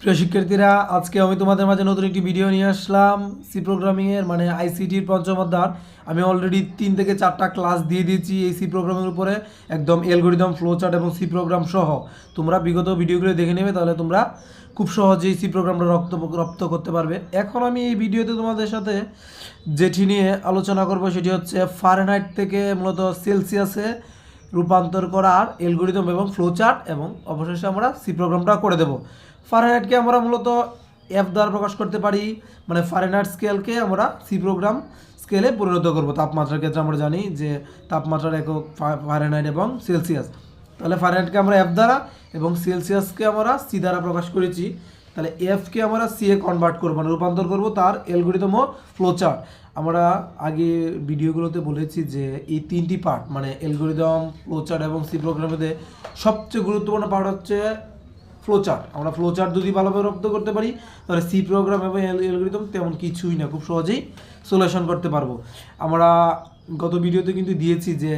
প্রিয় শিক্ষার্থীরা, আজকে আমি তোমাদের মাঝে নতুন একটি ভিডিও নিয়ে আসলাম। সি প্রোগ্রামিংয়ের মানে আইসিটির পঞ্চম অধ্যায়। আমি অলরেডি তিন থেকে চারটা ক্লাস দিয়ে দিয়েছি এই সি প্রোগ্রামের উপরে, একদম এলগোরিদম ফ্লোচার্ট এবং সি প্রোগ্রাম সহ। তোমরা বিগত ভিডিওগুলো দেখে নেবে, তাহলে তোমরা খুব সহজেই সি প্রোগ্রামটা রপ্ত রপ্ত করতে পারবে। এখন আমি এই ভিডিওতে তোমাদের সাথে যেটি নিয়ে আলোচনা করব, সেটি হচ্ছে ফারেনহাইট থেকে মূলত সেলসিয়াসে রূপান্তর করার এলগোরিদম এবং ফ্লোচার্ট এবং অবশেষে আমরা সি প্রোগ্রামটা করে দেব। ফারেনহাইটকে আমরা মূলত এফ দ্বারা প্রকাশ করতে পারি। মানে ফারেনহাইট স্কেলকে আমরা সি প্রোগ্রাম স্কেলে পরিণত করব। তাপমাত্রার ক্ষেত্রে আমরা জানি যে তাপমাত্রার একক ফারেনহাইট এবং সেলসিয়াস তাহলে ফারেনহাইটকে আমরা এফ দ্বারা এবং সেলসিয়াসকে আমরা সি দ্বারা প্রকাশ করেছি। তাহলে এফকে আমরা সি এ কনভার্ট করব মানে রূপান্তর করব তার এলগোরিদম ও ফ্লোচার্ট আমরা আগে ভিডিওগুলোতে বলেছি যে এই তিনটি পার্ট মানে এলগোরিদম ফ্লোচার্ট এবং সি প্রোগ্রামেতে সবচেয়ে গুরুত্বপূর্ণ পার্ট হচ্ছে ফ্লোচার্ট আমরা ফ্লোচার্ট যদি ভালোভাবে রপ্ত করতে পারি, তাহলে সি প্রোগ্রাম এবং অ্যালগরিদম তেমন কিছুই না, খুব সহজেই সলিউশন করতে পারব। আমরা গত ভিডিওতে কিন্তু দিয়েছি যে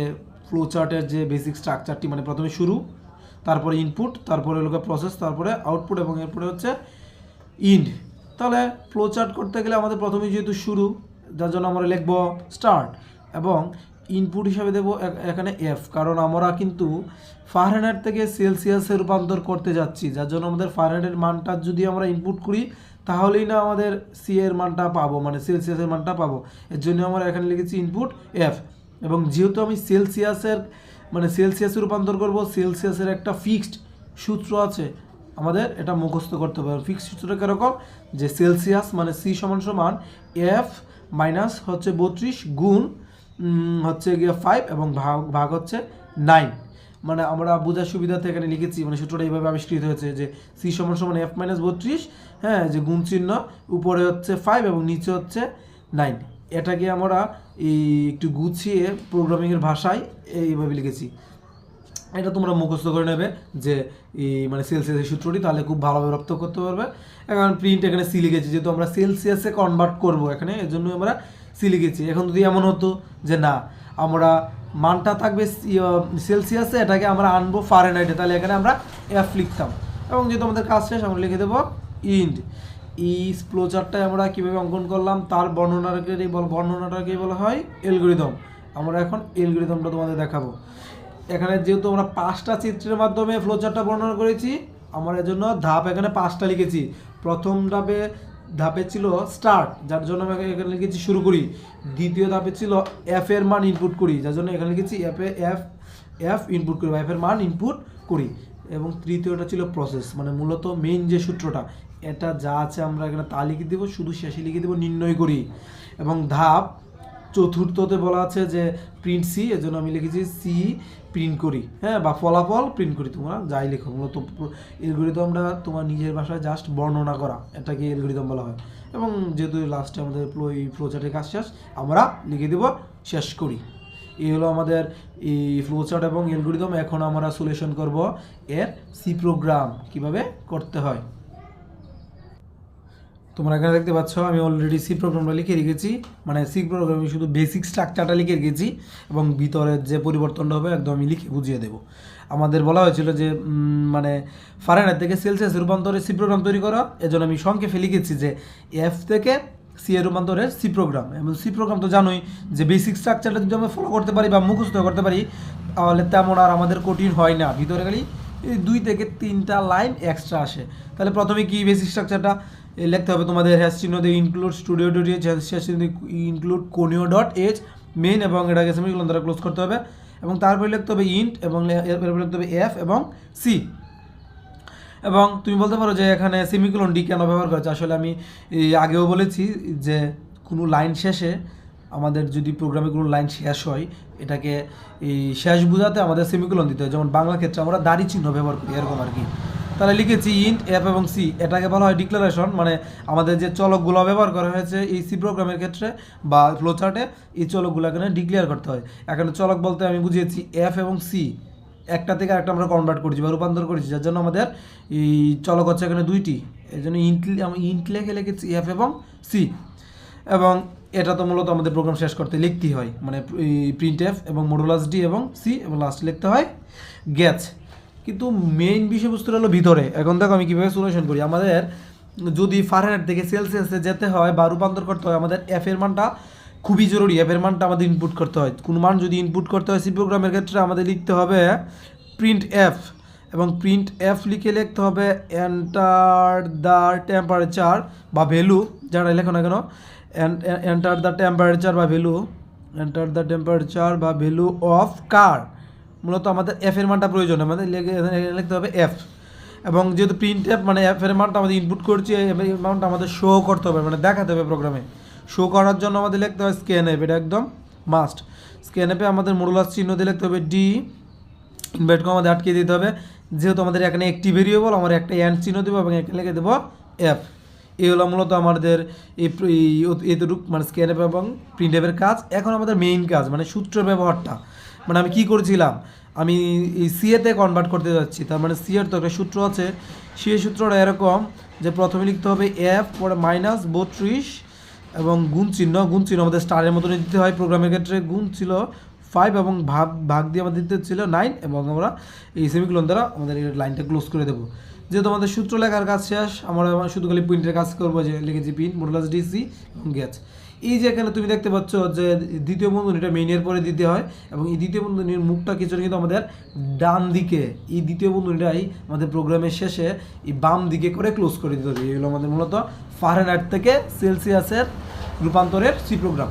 ফ্লোচার্টের যে বেসিক স্ট্রাকচারটি মানে প্রথমে শুরু, তারপরে ইনপুট তারপরে হলো প্রসেস তারপরে আউটপুট এবং এরপরে হচ্ছে ইন্ড তাহলে ফ্লোচার্ট করতে গেলে আমাদের প্রথমে যেহেতু শুরু, যার জন্য আমরা লিখব স্টার্ট এবং ইনপুট হিসাবে দেবো এখানে এফ কারণ আমরা কিন্তু ফারেনহাইট থেকে সেলসিয়াসে রূপান্তর করতে যাচ্ছি, যার জন্য আমাদের ফারেনহাইটের মানটা যদি আমরা ইনপুট করি, তাহলেই না আমাদের সি এর মানটা পাবো মানে সেলসিয়াসের মানটা পাবো। এর জন্য আমরা এখানে লিখেছি ইনপুট এফ এবং যেহেতু আমি সেলসিয়াসের মানে সেলসিয়াসে রূপান্তর করব সেলসিয়াসের একটা ফিক্সড সূত্র আছে, আমাদের এটা মুখস্থ করতে হবে। ফিক্সড সূত্রটা কীরকম? যে সেলসিয়াস মানে সি সমান সমান এফ মাইনাস হচ্ছে বত্রিশ গুণ হচ্ছে গিয়ে ফাইভ এবং ভাগ ভাগ হচ্ছে নাইন মানে আমরা বোঝার সুবিধাতে এখানে লিখেছি মানে সূত্রটা এইভাবে আবিষ্কৃত হয়েছে যে সি সমান সমান এফ মাইনাস বত্রিশ হ্যাঁ যে গুণ চিহ্ন, উপরে হচ্ছে ফাইভ এবং নিচে হচ্ছে নাইন এটাকে আমরা এই একটু গুছিয়ে প্রোগ্রামিংয়ের ভাষায় এইভাবে লিখেছি। এটা তোমরা মুখস্থ করে নেবে যে এই মানে সেলসিয়াসের সূত্রটি তাহলে খুব ভালোভাবে রপ্ত করতে পারবে। এখন প্রিন্ট এখানে সি লিখেছি, যেহেতু আমরা সেলসিয়াসে কনভার্ট করব এখানে এর জন্য আমরা সি লিখেছি এখন যদি এমন হতো যে না, আমরা মানটা থাকবে সেলসিয়াসে, এটাকে আমরা আনব ফারেনহাইটে তাহলে এখানে আমরা এফ লিখতাম। এবং যেহেতু আমাদের কাজ শেষ, আমরা লিখে দেবো ইন্ড এই ফ্লোচারটায় আমরা কীভাবে অঙ্কন করলাম, তার বর্ণনাটাকে বল বর্ণনাটাকে বলা হয় এলগোরিদম আমরা এখন এলগোরিদমটা তোমাদের দেখাবো। এখানে যেহেতু আমরা পাঁচটা চিত্রের মাধ্যমে ফ্লোচারটা বর্ণনা করেছি, আমরা এর জন্য ধাপ এখানে পাঁচটা লিখেছি। প্রথম ধাপে ধাপে ছিল স্টার্ট যার জন্য আমি এখানে লিখেছি শুরু করি। দ্বিতীয় ধাপে ছিল এফ এর মান ইনপুট করি, যার জন্য এখানে লিখেছি এফ এফ এফ ইনপুট করি, বা এফ এর মান ইনপুট করি। এবং তৃতীয়টা ছিল প্রসেস মানে মূলত মেইন যে সূত্রটা, এটা যা আছে আমরা এখানে তা লিখে দেবো, শুধু শেষে লিখে দেবো, নির্ণয় করি। এবং ধাপ চতুর্থতে বলা আছে যে প্রিন্ট সি এর জন্য আমি লিখেছি সি প্রিন্ট করি হ্যাঁ বা ফলাফল প্রিন্ট করি, তোমরা যাই লেখো। মূলত এলগোরিদমটা তোমার নিজের ভাষায় জাস্ট বর্ণনা করা, এটাকে এলগোরিদম বলা হয়। এবং যেহেতু লাস্টে আমাদের এই ফ্লোচার্টের কাজ শেষ, আমরা লিখে দেব, শেষ করি। এই হলো আমাদের এই ফ্লোচার্ট এবং এলগোরিদম এখন আমরা সলিউশন করব এর সি প্রোগ্রাম কীভাবে করতে হয়। তোমরা এখানে দেখতে পাচ্ছ, আমি অলরেডি সি প্রোগ্রামটা লিখে রেখেছি। মানে সি প্রোগ্রামে শুধু বেসিক স্ট্রাকচারটা লিখে রেখেছি এবং ভিতরের যে পরিবর্তনটা হবে, একদম আমি লিখে বুঝিয়ে দেবো। আমাদের বলা হয়েছিল যে মানে ফারেনহাইট থেকে সেলসিয়াস রূপান্তরে সি প্রোগ্রাম তৈরি করা। এজন্য আমি সংক্ষেপে লিখেছি যে এফ থেকে সি এর রূপান্তরে সি প্রোগ্রাম এবং সি প্রোগ্রাম তো জানোই যে বেসিক স্ট্রাকচারটা যদি আমরা ফলো করতে পারি বা মুখস্থ করতে পারি, তাহলে তেমন আর আমাদের কঠিন হয় না। ভিতরে খালি দুই থেকে তিনটা লাইন এক্সট্রা আসে। তাহলে প্রথমে কি বেসিক স্ট্রাকচারটা লিখতে হবে তোমাদের হ্যাশ চিহ্ন দিয়ে include studio dot H hash চিহ্ন include conio dot H main এবং এটাকে সেমিকোলন দ্বারা ক্লোজ করতে হবে। এবং তারপরে লিখতে হবে ইন্ট এবং এরপরে লিখতে হবে এফ এবং সি এবং তুমি বলতে পারো যে এখানে সেমিকোলন ডি কেন ব্যবহার করেছে? আসলে আমি আগেও বলেছি যে কোনো লাইন শেষে আমাদের যদি প্রোগ্রামে কোনো লাইন শেষ হয়, এটাকে, এই শেষ বোঝাতে আমাদের সেমিকোলন দিতে হয়। যেমন বাংলা ক্ষেত্রে আমরা দাড়ি চিহ্ন ব্যবহার করি, এরকম আর কি। তাহলে লিখেছি ইন্ট এফ এবং সি এটাকে বলা হয় ডিক্লারেশন মানে আমাদের যে চলকগুলো ব্যবহার করা হয়েছে এই সি প্রোগ্রামের ক্ষেত্রে বা ফ্লোচার্টে এই চলকগুলো এখানে ডিক্লেয়ার করতে হয়। এখানে চলক বলতে আমি বুঝিয়েছি এফ এবং সি একটা থেকে একটা আমরা কনভার্ট করেছি বা রূপান্তর করেছি, যার জন্য আমাদের এই চলক হচ্ছে এখানে দুইটি। এই জন্য ইন্ট ইন্ট লেখে লিখেছি এফ এবং সি এবং এটা তো মূলত আমাদের প্রোগ্রাম শেষ করতে লিখতেই হয়। মানে প্রিন্ট এফ এবং মডুলাস ডি এবং সি এবং লাস্ট লিখতে হয়। গ্যাচ কিন্তু মেইন বিষয়বস্তু হলো ভিতরে। এখন দেখো আমি কীভাবে সলিউশন করি? আমাদের যদি ফারেনহাইট থেকে সেলসিয়াসে যেতে হয় বা রূপান্তর করতে হয়, আমাদের এফ এর মানটা খুবই জরুরি। এর মানটা আমাদের ইনপুট করতে হয়। কোন মান যদি ইনপুট করতে হয় সি প্রোগ্রামের ক্ষেত্রে আমাদের লিখতে হবে প্রিন্ট এফ এবং প্রিন্ট এফ লিখে লিখতে হবে এন্টার দ্য টেম্পারেচার বা ভ্যালু যারা লেখো না কেন? এন্টার দ্য টেম্পারেচার বা ভ্যালু এন্টার দ্য টেম্পারেচার বা ভ্যালু অফ কার মূলত আমাদের এফ এর মানটা প্রয়োজন, আমাদের লিখে- লিখতে হবে এফ এবং যেহেতু প্রিন্ট এফ মানে এর মানটা আমাদের ইনপুট করছি এই মানটা আমাদের শো করতে হবে মানে দেখাতে হবে প্রোগ্রামে শো করার জন্য আমাদের লিখতে হবে স্ক্যান এফ এটা একদম মাস্ট স্ক্যান এফে আমাদের মডুলাস চিহ্ন দিয়ে লিখতে হবে ডি ইনভাইট করে আমাদের আটকে দিতে হবে। যেহেতু আমাদের এখানে একটি ভেরিয়েবল আমরা একটা অ্যান্ড চিহ্ন দেবো এবং এখানে লিখে দেবো এফ এই হলো মূলত আমাদের এই এতটুক মানে স্ক্যান এফ এবং প্রিন্ট এফের কাজ। এখন আমাদের মেইন কাজ মানে সূত্র ব্যবহারটা। মানে আমি কি করছিলাম? আমি এই সিএতে কনভার্ট করতে যাচ্ছি। তার মানে সি এর তো একটা সূত্র আছে। সেই সূত্রটা এরকম যে প্রথমে লিখতে হবে এফ পরে মাইনাস বত্রিশ এবং গুণ চিহ্ন। গুণ চিহ্ন আমাদের স্টারের মতন দিতে হয়। প্রোগ্রামের ক্ষেত্রে গুণ ছিল ফাইভ এবং ভাগ ভাগ দিয়ে আমাদের দিতে ছিল নাইন এবং আমরা এই সেমিক্লোন দ্বারা আমাদের এই লাইনটা ক্লোজ করে দেবো। যেহেতু আমাদের সূত্র লেখার কাজ শেষ, আমরা শুধু খালি প্রিন্টের কাজ করব যে লিখেছি প্রিন্ট মোডলাস ডিসি এবং গ্যাচ এই যে এখানে তুমি দেখতে পাচ্ছ যে দ্বিতীয় বন্ধনীটা মেইনের পরে দিতে হয়, এবং এই দ্বিতীয় বন্ধনীর মুখটা কিছু কিন্তু আমাদের ডান দিকে, এই দ্বিতীয় বন্ধনীটাই আমাদের প্রোগ্রামের শেষে এই বাম দিকে করে ক্লোজ করে দিতে হবে। এগুলো আমাদের মূলত ফারেনহাইট থেকে সেলসিয়াসের রূপান্তরের সি প্রোগ্রাম